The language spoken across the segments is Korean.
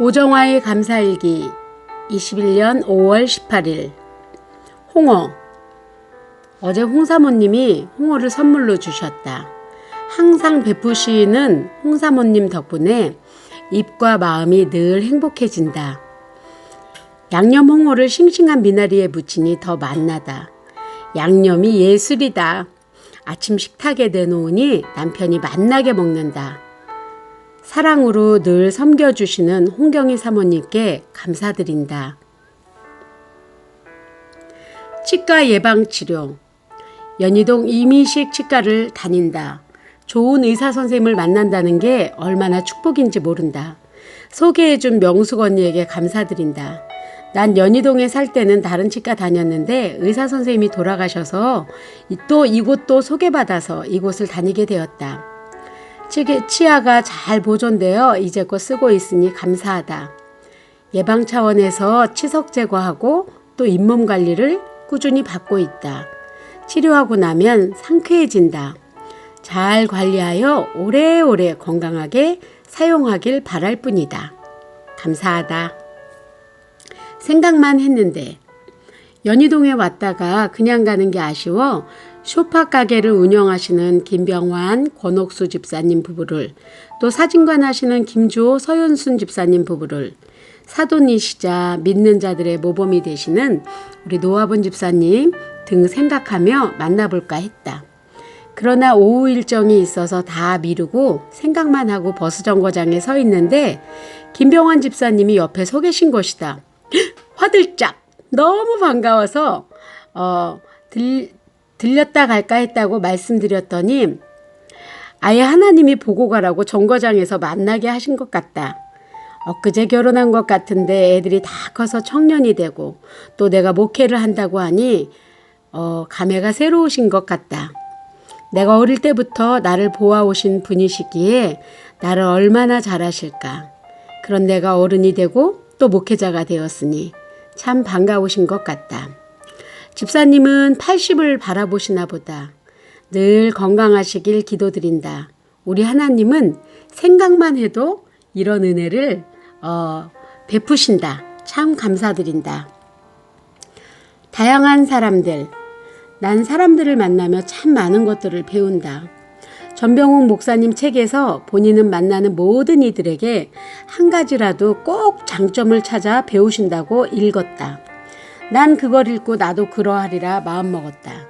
오정화의 감사일기 21년 5월 18일 홍어 어제 홍사모님이 홍어를 선물로 주셨다. 항상 베푸시는 홍사모님 덕분에 입과 마음이 늘 행복해진다. 양념 홍어를 싱싱한 미나리에 무치니 더 맛나다. 양념이 예술이다. 아침 식탁에 내놓으니 남편이 맛나게 먹는다. 사랑으로 늘 섬겨주시는 홍경희 사모님께 감사드린다. 치과 예방치료. 연희동 이민식 치과를 다닌다. 좋은 의사 선생님을 만난다는 게 얼마나 축복인지 모른다. 소개해준 명숙 언니에게 감사드린다. 난 연희동에 살 때는 다른 치과 다녔는데 의사 선생님이 돌아가셔서 또 이곳도 소개받아서 이곳을 다니게 되었다. 치아가 잘 보존되어 이제 껏 쓰고 있으니 감사하다. 예방 차원에서 치석 제거하고 또 잇몸 관리를 꾸준히 받고 있다. 치료하고 나면 상쾌해진다. 잘 관리하여 오래오래 건강하게 사용하길 바랄 뿐이다. 감사하다. 생각만 했는데 연희동에 왔다가 그냥 가는 게 아쉬워 쇼파 가게를 운영하시는 김병환, 권옥수 집사님 부부를 또 사진관 하시는 김주호, 서윤순 집사님 부부를 사돈이시자 믿는 자들의 모범이 되시는 우리 노아분 집사님 등 생각하며 만나볼까 했다. 그러나 오후 일정이 있어서 다 미루고 생각만 하고 버스 정거장에 서 있는데 김병환 집사님이 옆에 서 계신 것이다. 화들짝 너무 반가워서 어, 들, 들렸다 갈까 했다고 말씀드렸더니 아예 하나님이 보고 가라고 정거장에서 만나게 하신 것 같다. 엊그제 결혼한 것 같은데 애들이 다 커서 청년이 되고 또 내가 목회를 한다고 하니 어, 감회가 새로우신 것 같다. 내가 어릴 때부터 나를 보아오신 분이시기에 나를 얼마나 잘하실까. 그런 내가 어른이 되고 또 목회자가 되었으니 참 반가우신 것 같다. 집사님은 80을 바라보시나 보다. 늘 건강하시길 기도드린다. 우리 하나님은 생각만 해도 이런 은혜를 어, 베푸신다. 참 감사드린다. 다양한 사람들. 난 사람들을 만나며 참 많은 것들을 배운다. 전병욱 목사님 책에서 본인은 만나는 모든 이들에게 한 가지라도 꼭 장점을 찾아 배우신다고 읽었다. 난 그걸 읽고 나도 그러하리라 마음먹었다.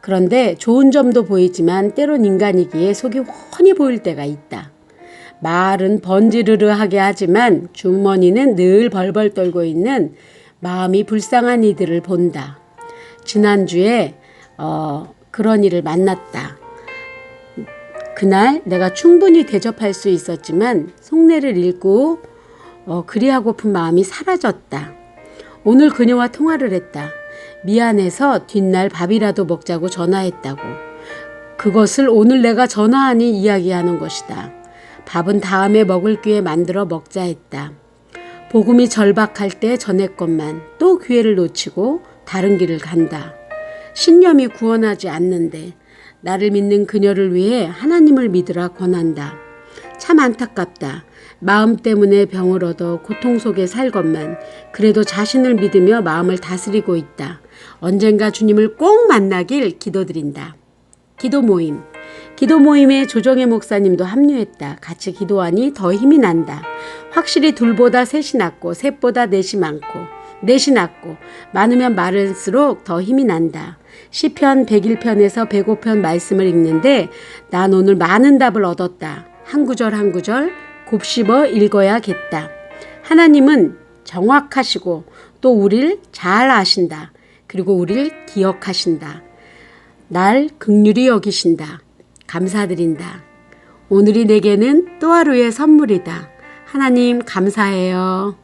그런데 좋은 점도 보이지만 때론 인간이기에 속이 훤히 보일 때가 있다. 말은 번지르르하게 하지만 주머니는 늘 벌벌 떨고 있는 마음이 불쌍한 이들을 본다. 지난주에 어, 그런 이를 만났다. 그날 내가 충분히 대접할 수 있었지만 속내를 읽고 어, 그리하고픈 마음이 사라졌다. 오늘 그녀와 통화를 했다. 미안해서 뒷날 밥이라도 먹자고 전화했다고. 그것을 오늘 내가 전화하니 이야기하는 것이다. 밥은 다음에 먹을 기회 만들어 먹자 했다. 복음이 절박할 때 전했건만 또 기회를 놓치고 다른 길을 간다. 신념이 구원하지 않는데 나를 믿는 그녀를 위해 하나님을 믿으라 권한다. 참 안타깝다. 마음 때문에 병을 얻어 고통 속에 살건만 그래도 자신을 믿으며 마음을 다스리고 있다. 언젠가 주님을 꼭 만나길 기도드린다. 기도 모임. 기도 모임에 조정혜 목사님도 합류했다. 같이 기도하니 더 힘이 난다. 확실히 둘보다 셋이 낫고 셋보다 넷이 많고 넷이 낫고 많으면 많을수록 더 힘이 난다. 시편 101편에서 105편 말씀을 읽는데 난 오늘 많은 답을 얻었다. 한 구절 한 구절 곱씹어 읽어야겠다. 하나님은 정확하시고 또 우리를 잘 아신다. 그리고 우리를 기억하신다. 날 극률이 여기신다. 감사드린다. 오늘이 내게는 또 하루의 선물이다. 하나님 감사해요.